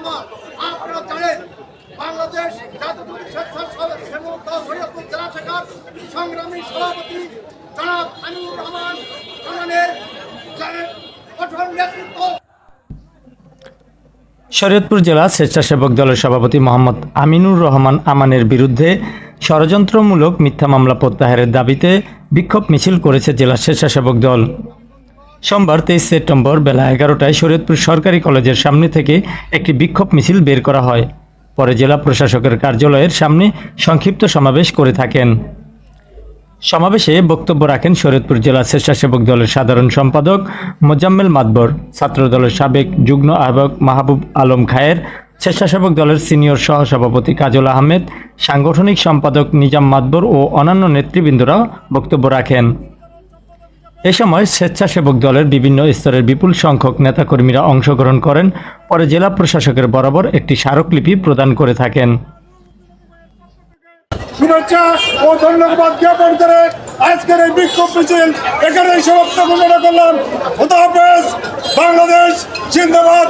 আমার আপনারা জানেন বাংলাদেশ জাতীয় স্বেচ্ছাসেবক শরীয়তপুর জেলা শাখার সংগ্রামী সভাপতি জনাব আমিনুর রহমান কঠোর নেতৃত্ব। শরীয়তপুর জেলা স্বেচ্ছাসেবক দলের সভাপতি মোহাম্মদ আমিনুর রহমান আমানের বিরুদ্ধে ষড়যন্ত্রমূলক মিথ্যা মামলা প্রত্যাহারের দাবিতে বিক্ষোভ মিছিল করেছে জেলা স্বেচ্ছাসেবক দল। সোমবার তেইশ সেপ্টেম্বর বেলা এগারোটায় শরীয়তপুর সরকারি কলেজের সামনে থেকে একটি বিক্ষোভ মিছিল বের করা হয়। পরে জেলা প্রশাসকের কার্যালয়ের সামনে সংক্ষিপ্ত সমাবেশ করে থাকেন। সমাবেশে বক্তব্য রাখেন শরীয়তপুর জেলা স্বেচ্ছাসেবক দলের সাধারণ সম্পাদক মোজাম্মেল মাতবর, ছাত্র দলের সাবেক যুগ্ম আহ্বায়ক মাহবুব আলম খায়ের, স্বেচ্ছাসেবক দলের সিনিয়র সহসভাপতি কাজল আহমেদ, সাংগঠনিক সম্পাদক নিজাম মাতবর ও অন্যান্য নেতৃবৃন্দরা বক্তব্য রাখেন। এ সময় স্বেচ্ছাসেবক দলের বিভিন্ন স্তরের বিপুল সংখ্যক নেতাকর্মীরা অংশগ্রহণ করেন। পরে জেলা প্রশাসকের বরাবর একটি স্মারকলিপি প্রদান করে থাকেন। শুভেচ্ছা ও ধন্যবাদ জ্ঞাপন করে আজকের এই বিক্ষোভ মিছিল এখানে সমাপ্ত ঘোষণা করলাম। বাংলাদেশ, জিন্দাবাদ।